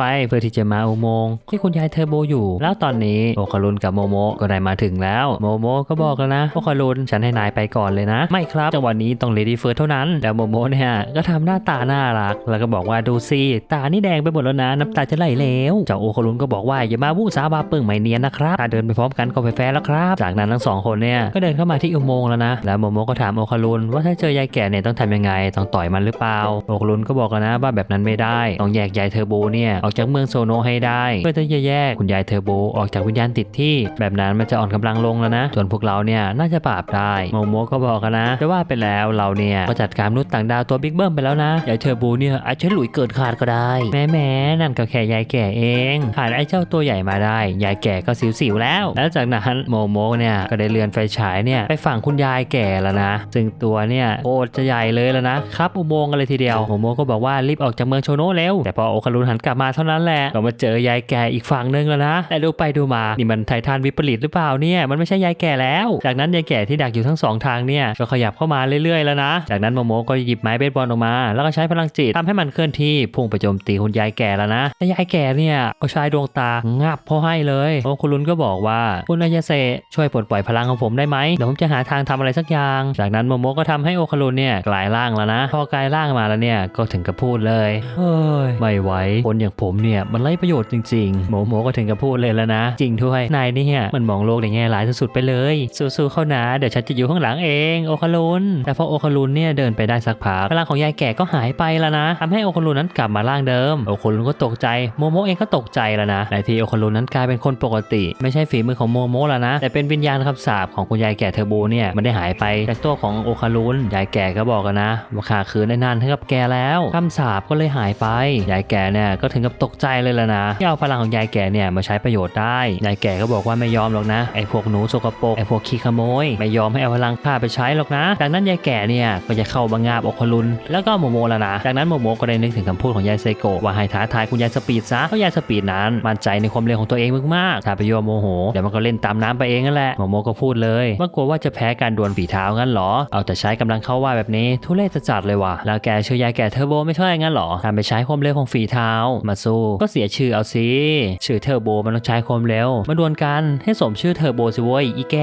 ฟเพื่อที่จะมาอุโมงค์ที่คุณยายเทอร์โบอยู่ แล้วตอนนี้โอคารุนกับโมโมก็ได้มาถึงแล้ว โมโมก็บอกแล้วนะโอคารุนฉันให้นายไปก่อนเลยนะ ไม่ครับจังหวะนี้ต้องเลดี้เฟิร์สเท่านั้นแล้วโมโมเนี่ยก็ทำหน้าตาน่ารัก แล้วก็บอกว่าดูสิตานี่แดงไปหมดแล้วนะน้ำตาจะไหลแล้วเจ้าโอคารุนก็บอกว่าอย่ามาวู้สาบาเปิ่งไม่เนียนนะครับถ้าเดินไปพร้อมกันก็ไปแฟร์แล้วครับ จากนั้นทั้งสองคนเนี่ยก็เดินเข้ามาที่อุโมงค์แล้วนะแล้วโมโมก็ถามโอคารุนว่าถ้าเจอยายแก่เนี่ยต้องทำยังไงต้องต่อยมันหรือเปล่าโอคารุนก็บอกแล้วนะว่าแบบนั้นไม่ได้ต้องแยกยายเทอร์โบเนี่ยออกจากเมืองโซโนให้ได้ เพื่อที่จะแยกคุณยายเทอร์โบออกจากวิญญาณติดที่ แบบนั้นมันจะอ่อนกำลังลงแล้วนะ ส่วนพวกเราเนี่ยน่าจะปราบได้โมโมก็บอกนะแต่ว่าไปแล้วเราเนี่ยก็จัดการมนุษย์ต่างดาวตัวบิ๊กเบิ้มไปแล้วนะยายเทอร์โบเนี่ยอาจจะหลุยเกินขาดก็ได้แม่แม่นั่นก็แค่ยายแก่เองผ่านไอ้เจ้าตัวใหญ่มาได้ ยายแก่ก็สิวๆแล้ว แล้วจากนั้นโมโมเนี่ยก็ได้เลือนไฟฉายเนี่ยไปฝั่งคุณยายแก่แล้วนะ ซึ่งตัวเนี่ยโคตรจะใหญ่เลยแล้วนะครับอุโมงค์กันเลยทีเดียวโมโมก็บอกว่ารีบออกจากเมืองโชโนะเร็วแต่พอโอคารุนหันกลับมาเท่านั้นแหละก็มาเจอยายแก่อีกฝั่งนึงแล้วนะ แต่ดูไปดูมานี่มันไททันวิปริตหรือเปล่าเนี่ยมันไม่ใช่ยายแก่แล้ว จากนั้นยายแก่ที่ดักอยู่ทั้งสองทางเนี่ยก็ขยับเข้ามาเรื่อยๆแล้วนะ จากนั้นโมโมก็หยิบไม้เบสบอลออกมา แล้วก็ใช้พลังจิตทำให้มันเคลื่อนที่พุ่งไปโจมตีคุณยายแก่แล้วนะแต่ยายแก่เนี่ยก็ใช้ดวงตางับพอให้เลยโอคุรุนก็บอกว่าคุณอายาเซช่วยปลดปล่อยพลังของผมได้ไหมเดี๋ยวผมจะหาทางทำอะไรสักอย่าง จากนั้นโมโมก็ทำให้โอคุรุนเนี่ยกลายร่างแล้วนะ พอกลายร่างมาแล้วเนี่ยก็ถึงกับพูดเลยเฮ้ยไม่ไหวคนอย่างผมเนี่ยมันไร้ประโยชน์จริงๆโมโมก็ถึงกับพูดเลยแล้วนะ จริงด้วยนายเนี่ยมันมองโลกในแง่ร้ายสุดๆไปเลย สู้ๆเข้านะเดี๋ยวฉันจะอยู่ข้างหลังเองโอคารุนแต่พอโอคารุนเนี่ยเดินไปได้สักพักพลังของยายแก่ก็หายไปแล้วนะทำให้โอคารุนนั้นกลับมาร่างเดิมโอคารุนก็ตกใจโมโมเองก็ตกใจแล้วนะในที่โอคารุนนั้นกลายเป็นคนปกติ ไม่ใช่ฝีมือของโมโมแล้วนะแต่เป็นวิญญาณคำสาปของคุณยายแก่เทอร์โบเนี่ยมันได้หายไปจากตัวของโอคารุนยายแก่ก็บอกกันนะว่าขาคืนได้นานให้กับแกแล้วคำสาปก็เลยหายไปยายแก่เนี่ยก็ถึงกับตกใจเลยล้วนะที่เอาพลังของยายแก่เนี่ยมาใช้ประโยชน์ได้ ยายแก่ก็บอกว่าไม่ยอมหรอกนะไอ้พวกหนูสกปรกไอ้พวกขี้ขโมย ไม่ยอมให้เอาพลังข้าไปใช้หรอกนะ จากนั้นยายแก่เนี่ยก็จะเข้าบังงาบโอคารุนแล้วก็โมโมแล้วนะจากนั้นโมโมก็ได้นึกถึงคำพูดของยายไซโกะว่าให้ท้าทายคุณยายสปีดซะเพราะยายสปีดนั้นมั่นใจในความเร็วของตัวเองมากๆถ้าไปโยมโมโหเดี๋ยวมันก็เล่นตามน้ำไปเองนั่นแหละโมโมก็พูดเลยว่ากลัวว่าจะแพ้การดวลฝีเท้างั้นเหรอ เอาแต่ใช้กำลังเข้าว่าแบบนี้ทุเรศจัดเลยว่ะแล้วแกเชื่อยายแก่เทอร์โบไม่ใช่งั้นหรอทำไปใช้ความเร็วของฝีเท้ามาสู้ก็เสียชื่อเอาสิชื่อเทอร์โบมันต้องใช้ความเร็วมาดวลกันให้สมชื่อเทอร์โบสิเว้ยอีแก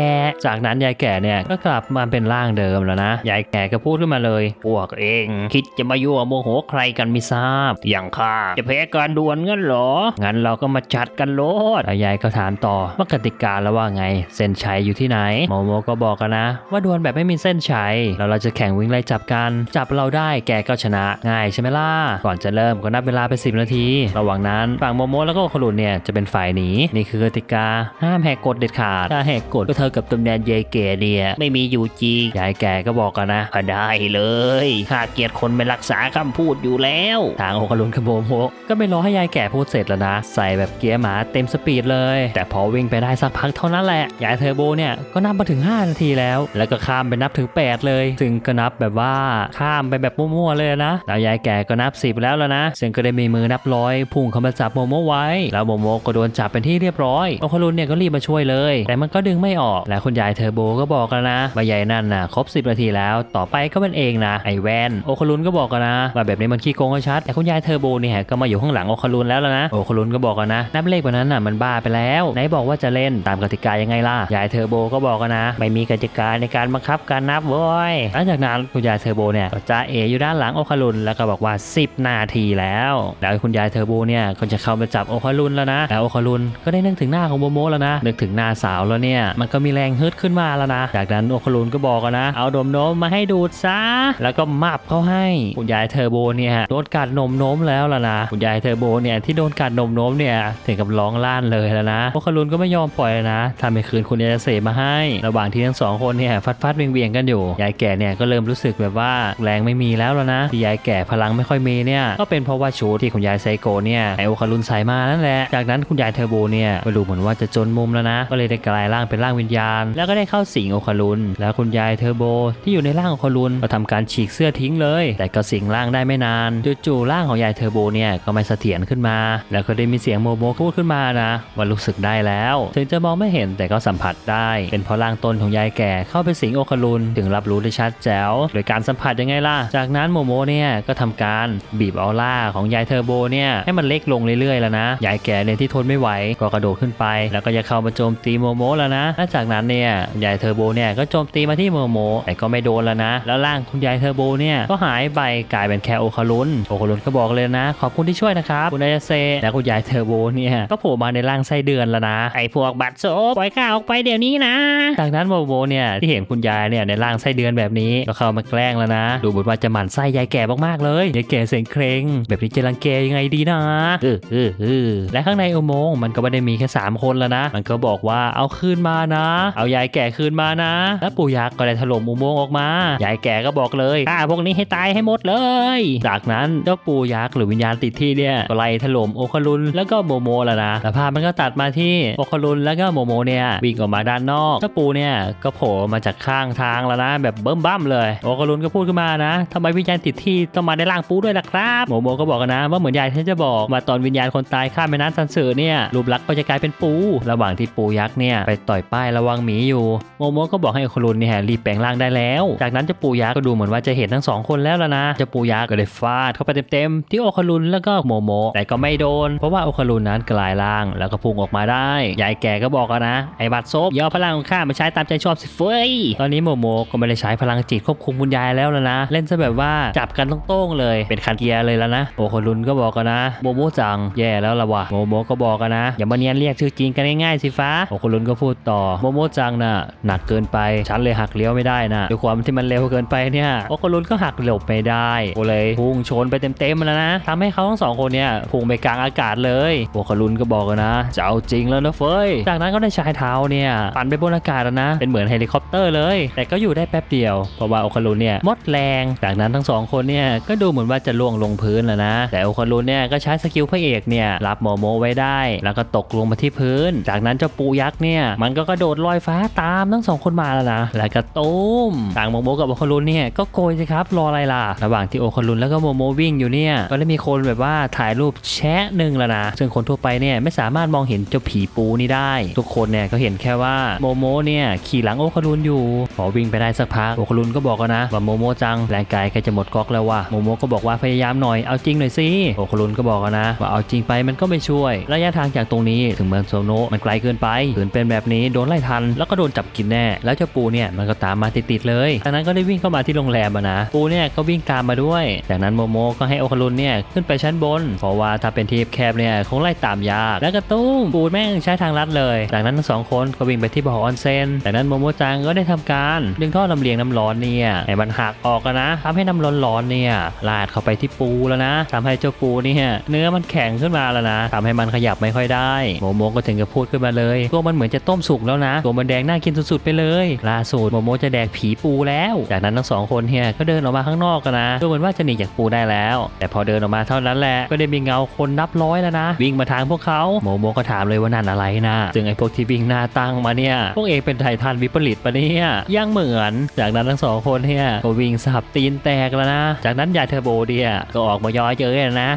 จากนั้นยายแก่เนี่ยก็กลับมาเป็นร่างเดิมแล้วนะยายแก่ก็พูดขึ้นมาเลยพวกเอง คิดจะมายั่วโมโหใครกันไม่ทราบ อย่างข้าจะแพ้การดวลงั้นหรอ งั้นเราก็มาจัดกันโลดยายก็ถามต่อว่ากติกาแล้วว่าไง เส้นชัยอยู่ที่ไหนโมโมก็บอกกันนะ ว่าดวลแบบไม่มีเส้นชัยแล้วเราจะแข่งวิ่งไล่จับกัน จับเราได้แกก็ชนะง่ายใช่ไหมล่ะก่อนจะเริ่มก็นับเวลาไป 10 นาทีระหว่างนั้นฝั่งโมโมแล้วก็โอคารุนเนี่ยจะเป็นฝ่ายหนีนี่คือกติกาห้ามแหกกฎเด็ดขาดถ้าแหกกฎก็เท่ากับตำแหน่งยายแก่เนี่ยไม่มีอยู่จริงยายแก่ก็บอกกันนะก็ได้เลยข้าเกลียดคนไม่รักษาคำพูดอยู่แล้วทางโอคารุนกับโมโมก็ไม่รอให้ยายแก่พูดเสร็จแล้วนะ ใส่แบบเกียร์หมาเต็มสปีดเลย แต่พอวิ่งไปได้สักพักเท่านั้นแหละ ยายเทอร์โบเนี่ยก็นับมาถึง 5 นาทีแล้ว แล้วก็ข้ามไปนับถึง 8 เลย ซึ่งก็นับแบบว่าข้ามไปแบบมั่วๆเลยนะ แล้วยายแก่ก็นับ 10 แล้วแล้วนะ ซึ่งก็ได้มีมือนับร้อยพุ่งเข้ามาจับโมโมไว้ แล้วโมโมก็โดนจับเป็นที่เรียบร้อยโอคารุนเนี่ยก็รีบมาช่วยเลย แต่มันก็ดึงไม่ออก และคุณยายเทอร์โบก็บอกกันนะว่ายายนั่นนะครบ 10 นาทีแล้ว ต่อไปก็เป็นเองนะไอแวนโอคารุนก็บอกกันนะว่าแบบนี้มันขี้โกงก็ชัดแต่คุณยายเทอร์โบเนี่ยก็มาอยู่ข้างหลังโอคารุนแล้วนะโอคารุนก็บอกกันนะนับเลขแบบนั้นน่ะมันบ้าไปแล้วไหนบอกว่าจะเล่นตามกติกายังไงล่ะยายเทอร์โบก็บอกกันนะ ไม่มีกติกาในการบังคับการนับเว้ยหลังจากนั้นคุณยายเทอร์โบเนี่ยก็จะเออยู่ด้านหลังโอคารุนแล้วก็บอกว่า 10 นาทีแล้วแล้วคุณยายเทอร์โบเนี่ยก็จะเข้ามาจับโอคารุนแล้วนะแล้วโอคารุนก็ได้นึกถึงหน้าของโมโมแล้วนะ นึกถึงหน้าสาวแล้วเนี่ยมันก็มีแรงฮึดขึ้นมาแล้วนะ จากนั้นโอคารุนก็บอกนะ เอาดมนมมาให้ดูดซะแล้วก็มับเขาให้คุณยายเทอร์โบเนี่ยโดนกัดนมโนมแล้วล่ะนะคุณยายเทอร์โบเนี่ยที่โดนกัดนมโนมเนี่ยถึงกับร้องลั่นเลยแล้วนะโอคารุนก็ไม่ยอมปล่อยนะทำให้คืนคุณยายเสมาให้ ระหว่างที่ทั้งสองคนเนี่ยฟัดฟัดเวียงเวียงกันอยู่ยายแก่เนี่ยก็เริ่มรู้สึกแบบว่าแรงไม่มีแล้วแล้วนะที่ยายแก่พลังไม่ค่อยมีเนี่ยก็เป็นเพราะว่าชูที่คุณยายไซโกเนี่ยไอโอคารุนใส่มานั่นแหละ จากนั้นคุณยายเทอร์โบเนี่ยก็ดูเหมือนว่าจะจนมุมแล้วนะ ก็เลยได้กลายร่างเป็นร่างวิญญาณ แล้วก็ได้เข้าสิงโอคารุนแล้วคุณยายเทอร์โบที่อยู่ในร่างโอคารุนก็ทำการฉีกเสื้อทิ้งเลย แต่ก็สิงร่างได้ไม่นานจู่ๆร่างของยายเทอร์โบเนี่ยก็ไม่เสถียรขึ้นมา แล้วก็ได้มีเสียงโมโมพูดขึ้นมานะว่ารู้สึกได้แล้ว ถึงจะมองไม่เห็นแต่ก็สัมผัสได้ เป็นเพราะร่างตนของยายแก่เข้าไปสิงโอคารุนถึงรับรู้ได้ชัดแจ๋วโดยการสัมผัสยังไงล่ะ จากนั้นโมโมเนี่ยก็ทำการบีบออร่าของยายเทอร์โบเนี่ยให้มันเล็กลงเรื่อยๆแล้วนะยายแก่เนี่ยที่ทนไม่ไหวก็กระโดดขึ้นไป แล้วก็จะเข้ามาโจมตีโมโมแล้วนะและจากนั้นเนี่ยยายเทอร์โบเนี่ยก็โจมตีมาที่โมโมแต่ก็ไม่โดนแล้วนะ แล้วร่างคุณยายเทอร์โบเนี่ยก็หายไปกลายเป็นแค่โอคารุนโอคารุนก็บอกเลยนะ ขอบคุณที่ช่วยนะครับคุณนายเซและคุณยายเทอร์โบเนี่ยก็โผล่มาในร่างไส้เดือนแล้วนะไอพวกบัตรโซปล่อยข้าออกไปเดี๋ยวนี้นะ จากนั้นโมโมเนี่ยที่เห็นคุณยายเนี่ยในร่างไส้เดือนแบบนี้ก็เข้ามาแกล้งแล้วนะ ดูเหมือนว่าจะหมั่นไส้ยายแก่มากๆเลยยายแก่เสียงเคร่งแบบนี้จะรังแกยังไงดีนะเออเออเออและข้างในอุโมงค์มันก็ไม่ได้มีแค่สามคนแล้วนะ มันก็บอกว่าเอาคืนมานะ เอายายแก่คืนมานะ แล้วปู่ยักษ์ก็ได้ถล่มอุโมงค์ออกมา ยายแก่ก็บอกเลยฆ่าพวกนี้ให้ตายให้หมดเลย จากนั้นเจ้าปู่ยักษ์หรือวิญญาณติดที่เนี่ยก็ไล่ถล่มโอคารุนแล้วก็โมโมแล้วนะแล้วภาพมันก็ตัดมาที่โอคารุนแล้วก็โมโมเนี่ยวิ่งออกมาด้านนอกเจ้าปู่เนี่ยก็โผล่มาจากข้างทางแล้วนะ แบบเบิ่มบ้ามเลยโอคารุนก็พูดขึ้นมานะทำไมวิญญาณติดที่ต้องมาในร่างปูด้วยล่ะครับโมโมก็บอกกันนะว่าเหมือนยายที่จะบอกว่าตอนวิญญาณคนตายข้ามแม่น้ำซันเสือเนี่ยรูปลักษณ์ก็จะกลายเป็นปู ระหว่างที่ปูยักษ์เนี่ยไปต่อยป้ายระวังหมีอยู่โมโมก็บอกให้โอคารุนเนี่ยรีบแปลงร่างได้แล้ว จากนั้นเจ้าปูยักษ์ก็ดูเหมือนว่าจะเห็นทั้งสองคนแล้วล่ะนะเจ้าปูยักษ์ก็เลยฟาดเข้าไปเต็มๆที่โอคารุนแล้วก็โมโมแต่ก็ไม่โดน เพราะว่าโอคารุนนั้นกลายร่างแล้วก็พุ่งออกมาได้ยายแก่ก็บอกกันนะไอ้บัตรซบย่อพลังของข้ามาใช้ตามใจชอบสิเฟ้ยตอนนี้โมโมก็ไม่ได้ใช้พลังจิตควบคุมคุณยายแล้วแล้วนะ เล่นซะแบบว่าจับกันโต้งๆเลยเป็นคันเกียร์เลยแล้วนะโอคารุนก็บอกนะโมโมจังแย่แล้วละวะโมโมก็บอกกันนะ อย่ามาเนียนเรียกชื่อจริงกันง่ายๆสิฟ้าโอคารุนก็พูดต่อโมโมจังน่ะหนักเกินไปฉันเลยหักเลี้ยวไม่ได้นะด้วยความที่มันเร็วเกินไปเนี่ยโอคารุนก็หักหลบไม่ได้โอเลยพุ่งชนไปเต็มๆแล้วนะทำให้เขาทั้งสองคนเนี่ยพุ่งไปกลางอากาศเลยโอคารุนก็บอกกันนะจะเอาจริงแล้วนะเฟยจากนั้นก็ได้ใช้เท้าเนี่ยปั่นไปบนอากาศแล้วนะเป็นเหมือนเฮลิคอปเตอร์เลย แต่ก็อยู่ได้แป๊บเดียวเพราะว่าโอคารุนเนี่ยมดแรง จากนั้นทั้งสองคนเนี่ยก็ดูเหมือนว่าจะล่วงลงพื้นแล้วนะ แต่โอคารุนเนี่ยก็ใช้สกิลพระเอกเนี่ยรับโมโมไว้ได้ แล้วก็ตกลงมาที่พื้น จากนั้นเจ้าปูยักษ์เนี่ยมันก็กระโดดลอยฟ้าตามทั้งสองคนมาแล้วนะแล้วก็ตุ้มต่างโมโมกับโอคารุนเนี่ยก็โกยสิครับรออะไรล่ะระหว่างที่โอคารุนแล้วก็โมโมวิ่งอยู่เนี่ยก็ได้มีคนแบบว่าถ่ายรูปแชะหนึ่งแล้วนะซึ่งคนทั่วไปเนี่ยไม่สามารถมองเห็นเจ้าผีปูนี่ได้ ทุกคนเนี่ยก็เห็นแค่ว่าโมโมเนี่ยขี่หลังโอคารุนอยู่พอวิ่งไปได้สักพักโอคารุนก็บอกกันนะว่าโมโมจังแรงกายใกล้จะหมดก๊อกแล้วว่ะโมโมก็บอกว่าพยายามหน่อยเอาจริงหน่อยสิโอคารุนก็บอกกันนะว่าเอาจริงไปมันก็ไม่ช่วย ระยะทางจากตรงนี้ถึงเมืองโซโนะมันไกลเกินไปขืนเป็นแบบนี้โดนไล่ทัน แล้วก็โดนจับกินแน่ แล้วเจ้าปูเนี่ยมันก็ตามมาติดๆเลยจากนั้นก็ได้วิ่งเข้ามาที่โรงแรมนะ ปูเนี่ยก็วิ่งตามมาด้วย จากนั้นโมโมก็ให้โอคารุนเนี่ยขึ้นไปชั้นบน เพราะว่าถ้าเป็นทีแคบเนี่ยคงไล่ตามยากแล้วก็ตุ้มปูแม่งใช้ทางลัดเลย จากนั้นทั้งสองคนก็วิ่งไปที่บ่อออนเซนจากนั้นโมโมจังก็ได้ทำการดึงท่อลำเลียงน้ำร้อนเนี่ยให้มันหักออกนะทำให้น้ำร้อนร้อนๆเนี่ยลาดเข้าไปที่ปูแล้วนะทำให้เจ้าปูเนี่ยเนื้อมันแข็งขึ้นมาแล้วนะทำให้มันขยับไม่ค่อยได้โมโมก็ถึงกับพูดขึ้นมาเลยตัวมันเหมือนจะต้มสุกแล้วนะ ตัวมันแดงน่ากินสุดๆไปเลยล่าสุดโมโมจะแดกผีปูแล้ว จากนั้นทั้งสองคนเนี่ยก็เดินออกมาข้างนอกกันนะดูเหมือนว่าจะหนีจากปูได้แล้ว แต่พอเดินออกมาเท่านั้นแหละก็ได้มีเงาคนนับร้อยแล้วนะ วิ่งมาทางพวกเขาโมโมก็ถามเลยว่านั่นอะไรนะซึ่งไอ้พวกที่วิ่งหน้าตั้งมาเนี่ยพวกเองเป็นไททันวิปริตปะเนี่ยยังเหมือนจากนั้นทั้งสองคนเนี่ยก็วิ่งสับตีนแตกแล้วนะ จากนั้นยายเทอร์โบเดียก็ออกมาย้อยเย้ยนะ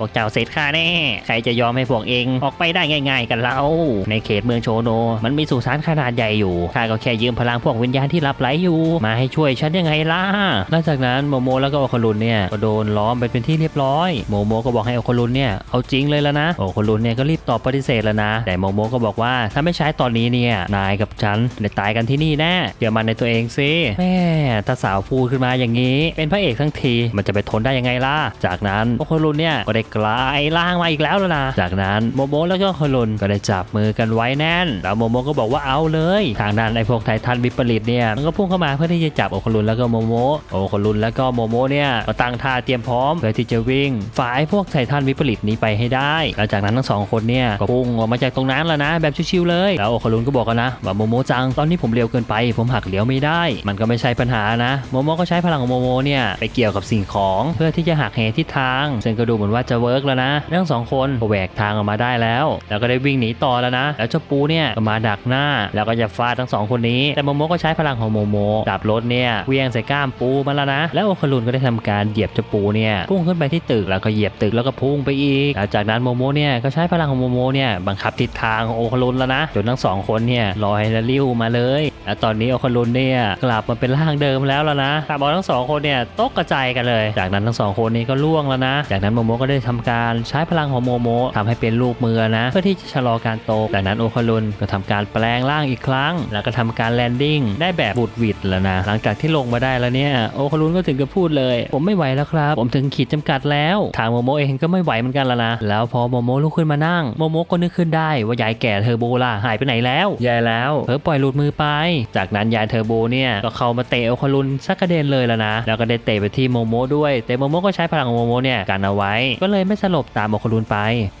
พวกเจ้าเสร็จข้าแน่ ใครจะยอมให้พวกเองออกไปได้ง่าย ๆ กันเล่าในเขตเมืองโชโน มันมีสุสานขนาดใหญ่อยู่ข้าก็แค่ยืมพลังพวกวิญญาณที่รับไหลอยู่ มาให้ช่วยฉันยังไงล่ะหลังจากนั้นโมโมแล้วก็โอคารุนเนี่ยก็โดนล้อมไปเป็นที่เรียบร้อยโมโมก็บอกให้โอคารุนเนี่ยเอาจริงเลยแล้วนะโอคารุนเนี่ยก็รีบตอบปฏิเสธแล้วนะ แต่โมโมก็บอกว่าถ้าไม่ใช้ตอนนี้เนี่ยนายกับฉันจะตายกันที่นี่แน่เดี๋ยวมันในตัวเองสิแม่ถ้าสาวพูขึ้นมาอย่างนี้ เป็นพระเอกทั้งทีมันจะไปทนได้ยังไงล่ะจากนั้นโอครุนเนี่ยก็ได้กลายร่างมาอีกแล้วแล้วนะจากนั้นโมโมแล้วก็โอคารุนก็ได้จับมือกันไว้แน่นแล้วโมโมก็บอกว่าเอาเลยทางด้านไอ้พวกไททันวิปริตเนี่ยมันก็พุ่งเข้ามาเพื่อที่จะจับโอโครุนแล้วก็โมโมโอโครุนแล้วก็โมโมเนี่ยก็ตั้งท่าเตรียมพร้อมเพื่อที่จะวิ่งฝ่ายพวกไททันวิปริตนี้ไปให้ได้แล้วจากนั้นทั้งสองคนเนี่ยก็พุ่งออกมาจากตรงนั้นแล้วนะ แบบชิวๆเลยแล้วโอครุนก็บอกกันนะว่าโมโมจังตอนนี้ผมเร็วเกินไป ผมหักเลี้ยวไม่ได้ มันก็ไม่ใช่ปัญหานะโมโมก็ใช้พลังของโมโมเนี่ยไปเกี่ยวกับสิ่งของเพื่อที่จะหักเหทิศทางซึ่งก็ดูเหมือนว่าจะเวิร์กแล้วนะ ทั้งสองคนก็แหวกทางออกมาได้แล้ว แล้วก็ได้วิ่งหนีต่อแล้วนะ แล้วเจ้าปูเนี่ยก็มาดักหน้า แล้วก็จะฟาดทั้งสองคนนี้ แต่โมโมก็ใช้พลังของโมโมจับรถเนี่ยเวียงใส่ก้ามปูมันแล้วนะ แล้วโอคารุนก็ได้ทำการเหยียบเจ้าปูเนี่ยพุ่งขึ้นไปที่ตึกแล้วก็เหยียบตึกแล้วก็พุ่งไปอีกแล้วจากนั้นโมโมเนี่ยก็ใช้พลังของโมโมเนี่ยบังคับทิศทางของโอคารุนแล้วนะจนทั้งสองคนเนี่ยลอยและลิ้วมาเลยและตอนนี้โอคารุนเนี่ยกลับมาเป็นร่างเดิมแล้วแล้วนะแต่บอลทั้งสองคนเนี่ยตกกระจายกันเลย จากนั้นทั้งสองคนนี้ก็ล่วงแล้วนะ จากนั้นโมโมก็ได้ทำการใช้พลังของโมโมทำให้เป็นลูกมือนะ เพื่อที่จะชะลอการโตจากนั้นโอคารุนก็ทำการแปลงร่างอีกครั้ง แล้วก็ทำการแลนดิ้งได้แบบบุดวิดแล้วนะ หลังจากที่ลงมาได้แล้วเนี่ยโอคารุนก็ถึงกับพูดเลย ผมไม่ไหวแล้วครับ ผมถึงขีดจำกัดแล้วทางโมโมเองก็ไม่ไหวเหมือนกันแล้วนะแล้วพอโมโมลุกขึ้นมานั่งโมโมก็นึกขึ้นได้ว่ายายแก่เทอร์โบล่ะหายไปไหนแล้วยายแล้วเผลอปล่อยหลุดมือไป จากนั้นยายเทอร์โบเนี่ยก็เข้ามาเตะโอคารุนสักกระเด็นเลยแล้วนะ แล้วก็ได้เตะไปที่โมโมด้วย แต่โมโมก็ใช้พลังของโมโมเนี่ยกันเอาไว้ ก็เลยไม่สลบตามโอคารุนไป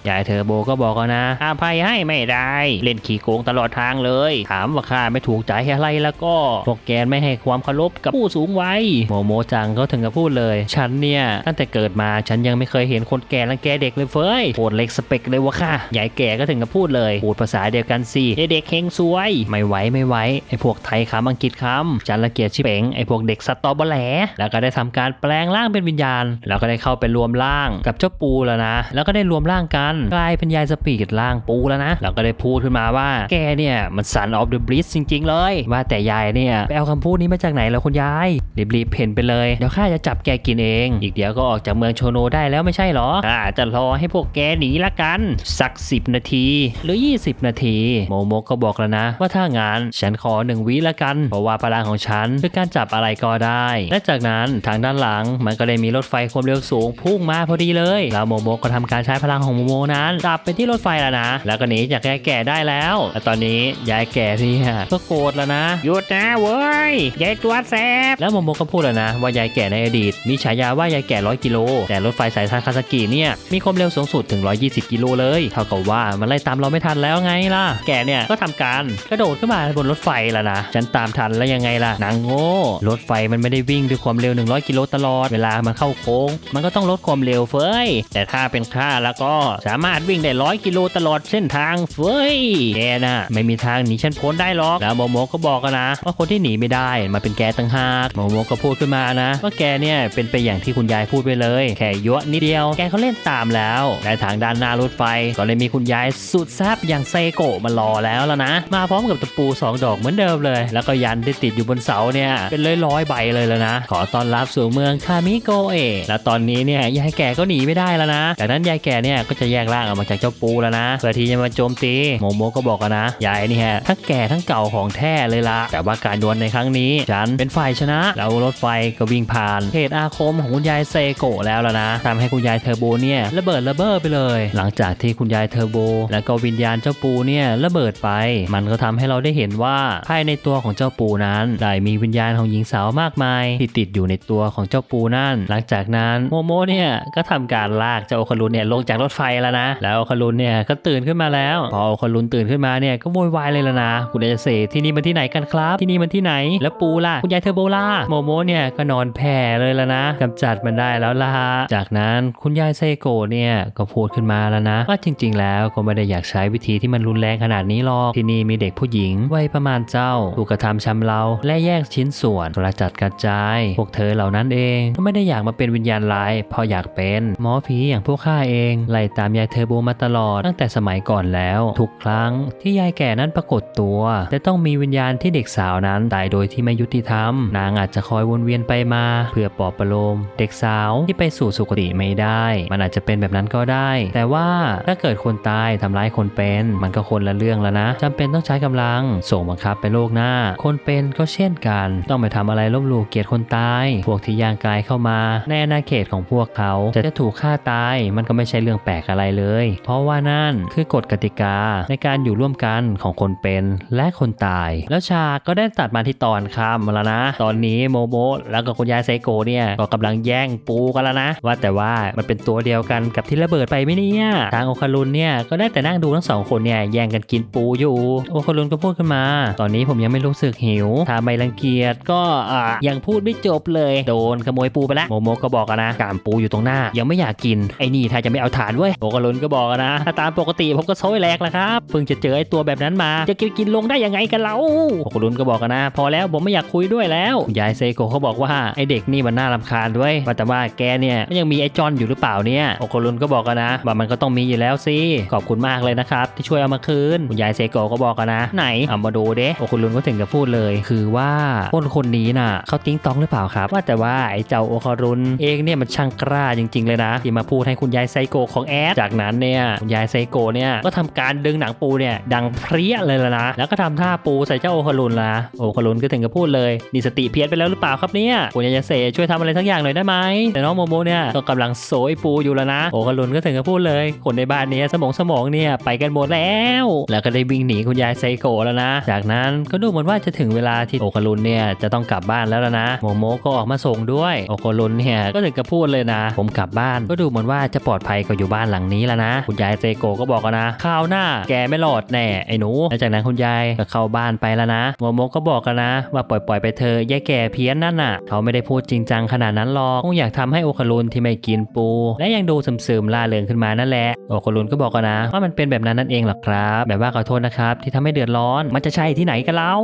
ยายเทอร์โบก็บอกแล้วนะอาภัยให้ไม่ได้ เล่นขี่โกงตลอดทางเลย ถามว่าข้าไม่ถูกใจอะไรแล้วก็พวกแกไม่ให้ความเคารพกับผู้สูงวัยโมโมจังก็ถึงกับพูดเลย ฉันเนี่ยตั้งแต่เกิดมาฉันยังไม่เคยเห็นคนแก่รังแกเด็กเลยเฟ้ยโคตรเล็กสเปกเลยวะค่ะยายแก่ก็ถึงกับพูดเลยพูดภาษาเดียวกันสิไอเด็กเฮงซวย ไม่ไหวไม่ไหวไอ้พวกไทยคำอังกฤษคำฉันละเกียจชิเป๋งไอ้พวกเด็กสตอเบอแหลแล้วก็ได้ทำการแปลงร่างเป็นวิญญาณ แล้วก็ได้เข้าไปรวมร่างกับเจ้าปูแล้วนะ แล้วก็ได้รวมร่างกันกลายเป็นยายสปีดร่างปูแล้วนะแล้วก็ได้พูดขึ้นมาว่าแกเนี่ยมันสันออฟเดอะบลิสจริง ๆ เลย ว่าแต่ยายเนี่ยไปเอาคำพูดนี้มาจากไหนแล้วคุณยายรีบๆเพ่นไปเลยเดี๋ยวข้าจะจับแกกินเอง อีกเดี๋ยวก็ออกจากเมืองโชโนได้แล้วไม่ใช่เหรอข้าจะรอให้พวกแกหนีละกัน สัก 10 นาทีหรือ 20 นาที โมโมก็บอกแล้วนะ ว่าถ้างานฉันขอหนึ่งวิละกัน เพราะว่าพลังของฉันคือการจับอะไรก็ได้ และจากนั้นทางด้านหลังมันก็ได้มีรถไฟความเร็วสูงพุ่งมาพอดีเลย แล้วโมโมก็ทำการใช้พลังของโมโมนั้นจับไปที่รถไฟแล้วนะ แล้วก็หนีจากยายแก่ได้แล้วและตอนนี้ยายแก่ที่ก็โกรธแล้วนะหยุดนะเว้ยยายตัวแสบแล้วโมโมก็พูดแล้วนะ ว่ายายแก่ในอดีต มีฉายาว่ายายแก่ร้อยกิโลแต่รถไฟสายทาคาซากิเนี่ยมีความเร็วสูงสุดถึง 120 กิโลเลยเท่ากับว่ามันไล่ตามเราไม่ทันแล้วไงล่ะ แกเนี่ยก็ทำการกระโดดขึ้นมาบนรถไฟแล้วนะฉันตามทันแล้วยังไงล่ะนางโง่รถไฟมันไม่ได้วิ่งด้วยความเร็ว 100 กิโลตลอดเวลามันเข้าโค้ง มันก็ต้องลดความเร็วเฟ้ย แต่ถ้าเป็นข้าแล้วก็สามารถวิ่งได้ร้อยกิโลตลอดเส้นทางเฟ้ยแกน่ะ ไม่มีทางหนีฉันพ้นได้หรอก แล้วโมโมก็บอกนะ ว่าคนที่หนีไม่ได้มันเป็นแกตั้งหากโมโมก็พูดขึ้นมานะ ว่าแกเนี่ยเป็นไปอย่างที่คุณยายพูดไปเลย แค่ยั่วนิดเดียว แกเขาเล่นตามแล้ว และทางด้านหน้ารถไฟ ก็เลยมีคุณยายสุดแซบอย่างเซโกะมารอแล้วแล้วนะ มาพร้อมกับตะปูสองดอกเหมือนเดิมเลย แล้วก็ยันที่ติดอยู่บนเสาเนี่ยเป็นร้อยร้อยๆใบเลยแล้วนะ ขอต้อนรับสู่เมืองคามิโกเอะแล้วตอนนี้เนี่ยยายแก่ก็หนีไม่ได้แล้วนะจากนั้นยายแก่เนี่ยก็จะแยกร่างออกมาจากเจ้าปูแล้วนะเพื่อที่จะมาโจมตีโมโมก็บอกกันนะยายนี่ฮะทั้งแก่ทั้งเก่าของแท้เลยละแต่ว่าการดวลในครั้งนี้ฉันเป็นฝ่ายชนะ แล้วรถไฟก็วิ่งผ่านเขตอาคมของคุณยายเซโกะแล้วล้วนะทำให้คุณยายเทอร์โบเนี่ยระเบิดระเบ้อไปเลย หลังจากที่คุณยายเทอร์โบ และก็วิญญาณเจ้าปูเนี่ยระเบิดไป มันก็ทำให้เราได้เห็นว่าภายในตัวของเจ้าปูนั้นได้มีวิญญาณของหญิงสาวมากมายที่ติดอยู่ในตัวของเจ้าปูนั่น หลังจากนั้นโมโมเนี่ยก็ทำการลากเจ้าโอคารุนเนี่ยลงจากรถไฟแล้วนะ แล้วโอคารุนเนี่ยก็ตื่นขึ้นมาแล้ว พอโอคารุนตื่นขึ้นมาเนี่ยก็โวยวายเลยล้วนะคุณเอเซที่นี่มันที่ไหนกันครับที่นี่มันที่ไหน แล้วปูล่ะคุณยายเทอร์โบล่าโมโมเนี่ยก็นอนแผ่เลยล้วนะกำจัดมันได้แล้วล่ะจากนั้นคุณยายไซโกเนี่ยก็พูดขึ้นมาแล้วนะว่าจริง ๆ แล้วก็ไม่ได้อยากใช้วิธีที่มันรุนแรงขนาดนี้หรอกที่นี่มีเด็กผู้หญิงวัยประมาณเจ้าถูกกระทำชำเราและแยกชิ้นส่วนกระจัดกระจาย พวกเธอเหล่านั้นเองก็ไม่ได้อยากมาเป็นวิญญาณร้ายเพราะอยากเป็น หมอผีอย่างพวกข้าเองไล่ตามยายเทอร์โบมาตลอดตั้งแต่สมัยก่อนแล้ว ทุกครั้งที่ยายแก่นั้นปรากฏตัว จะต้องมีวิญญาณที่เด็กสาวนั้นตายโดยที่ไม่ยุติธรรม นางอาจจะคอยวนเวียนไปมา เพื่อปลอบประโลม เด็กสาวที่ไปสู่สุคติไม่ได้ มันอาจจะเป็นแบบนั้นก็ได้ แต่ว่าถ้าเกิดคนตายทำร้ายคนเป็น มันก็คนละเรื่องแล้วนะจำเป็นต้องใช้กำลัง ส่งบังคับไปโลกหน้า คนเป็นก็เช่นกัน ต้องไปทำอะไรลบหลู่เกียรติคนตาย พวกที่ย่างกายเข้ามา ในอาณาเขตของพวกเขาจะจะถูกฆ่าตายมันก็ไม่ใช่เรื่องแปลกอะไรเลย เพราะว่านั่นคือกฎกติกาในการอยู่ร่วมกันของคนเป็นและคนตาย แล้วฉากก็ได้ตัดมาที่ตอนค่ำแล้วนะ ตอนนี้โมโมแล้วก็คุณยายไซโกเนี่ยก็กำลังแย่งปูกันแล้วนะ ว่าแต่ว่ามันเป็นตัวเดียวกันกับที่ระเบิดไปไหมเนี่ยทางโอคารุนเนี่ยก็ได้แต่นั่งดูทั้งสองคนเนี่ยแย่งกันกินปูอยู่โอคารุนก็พูดขึ้นมา ตอนนี้ผมยังไม่รู้สึกหิวถ้าไม่รังเกียจก็อะยังพูดไม่จบเลย โดนขโมยปูไปแล้วโมโมก็บอกนะกามปูอยู่ตรงหน้า ยังไม่อยากกินไอ้นี่ถ้าจะไม่เอาฐานเว้ยโอคารุนก็บอกนะถ้าตามปกติผมก็โซยแหลกแล้วครับเพิ่งจะเจอไอ้ตัวแบบนั้นมา จะกินกินลงได้ยังไงกันเล่าโอคารุนก็บอกนะ พอแล้วผมไม่อยากคุยด้วยแล้วยายเซโกเขาบอกว่าไอ้เด็กนี่มันน่ารำคาญด้วยว่าแต่ว่าแกเนี่ยยังมีไอ้จอนอยู่หรือเปล่าเนี่ยโอคารุนก็บอกนะว่ามันก็ต้องมีอยู่แล้วสิขอบคุณมากเลยนะครับที่ช่วยเอามาคืนคุณยายเซโกก็บอกนะ ไหนเอามาดูเด้โอคารุนก็ถึงกับพูดเลย คือว่าคนคนนี้น่ะเขาติ้งตองหรือเปล่าครับ ว่าแต่ว่าไอ้เจ้าโอคารุนเองเนี่ยมันช่างกกล้าจริง ๆ เลยนะ ที่มาพูดให้คุณยายไซโกของแอดจากนั้นเนี่ยคุณยายไซโกเนี่ยก็ทำการดึงหนังปูเนี่ยดังเพรี้ยเลยละนะแล้วก็ทำท่าปูใส่เจ้าโอคารุนละโอคารุนก็ถึงกับพูดเลยนี่สติเพี้ยนไปแล้วหรือเปล่าครับเนี่ยคุณยายเซช่วยทำอะไรสักอย่างหน่อยได้ไหมแต่น้องโมโมเนี่ยก็กำลังโซยปูอยู่แล้วนะโอคารุนก็ถึงกับพูดเลย คนในบ้านเนี้สมองสมองเนี่ยไปกันหมดแล้ว แล้วก็ได้วิ่งหนีคุณยายไซโกแล้วนะ จากนั้นก็ดูเหมือนว่าจะถึงเวลาที่โอคารุนเนี่ยจะต้องกลับบ้านแล้วละนะโมโมก็ออกมาส่งด้วยโอคารุนเนี่ยก็ถึงกับพูดเลยนะผมกลับบ้านก็ดูเหมือนว่าจะปลอดภัยกว่าอยู่บ้านหลังนี้แล้วนะ คุณยายไซโกก็บอกกันนะข้าวหน้าแกไม่รอดแน่ไอ้หนูแล้วจากนั้นคุณยายก็เข้าบ้านไปแล้วนะโมโมก็บอกกันนะ ว่าปล่อยปล่อยๆไปเธอยายแก่เพี้ยนนั่นน่ะ เขาไม่ได้พูดจริงจังขนาดนั้นหรอกคงอยากทำให้โอคารุนที่ไม่กินปู และยังดูซึมๆล่าเริงขึ้นมานั่นแหละโอคารุนก็บอกกันนะ ว่ามันเป็นแบบนั้นนั่นเองหรอกครับ แบบว่าขอโทษนะครับที่ทำให้เดือดร้อนมันจะใช่ที่ไหนกันเล่า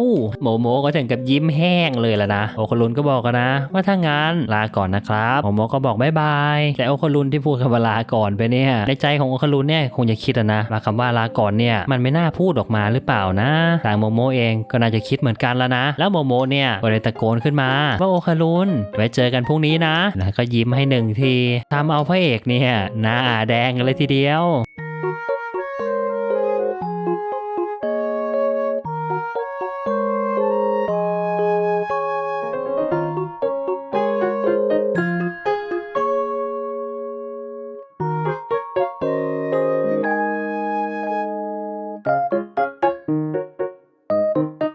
โมโมก็ถึงกับยิ้มแห้งเลยละนะโอคารุนก็บอกกันนะ ว่าถ้างั้นลาก่อนนะครับโมโมก็บอกบายบาย แต่โอคารุนที่พูดคำว่าลาก่อนไปเนี่ยในใจของโอคารุนเนี่ยคงจะคิดนะว่าคำว่าลาก่อนเนี่ยมันไม่น่าพูดออกมาหรือเปล่านะทางโมโมเองก็น่าจะคิดเหมือนกันแล้วนะ แล้วโมโมเนี่ยก็เลยตะโกนขึ้นมาว่าโอคารุนไว้เจอกันพรุ่งนี้นะแล้วก็ยิ้มให้หนึ่งทีทำเอาพระเอกเนี่ยหน้าแดงเลยทีเดียว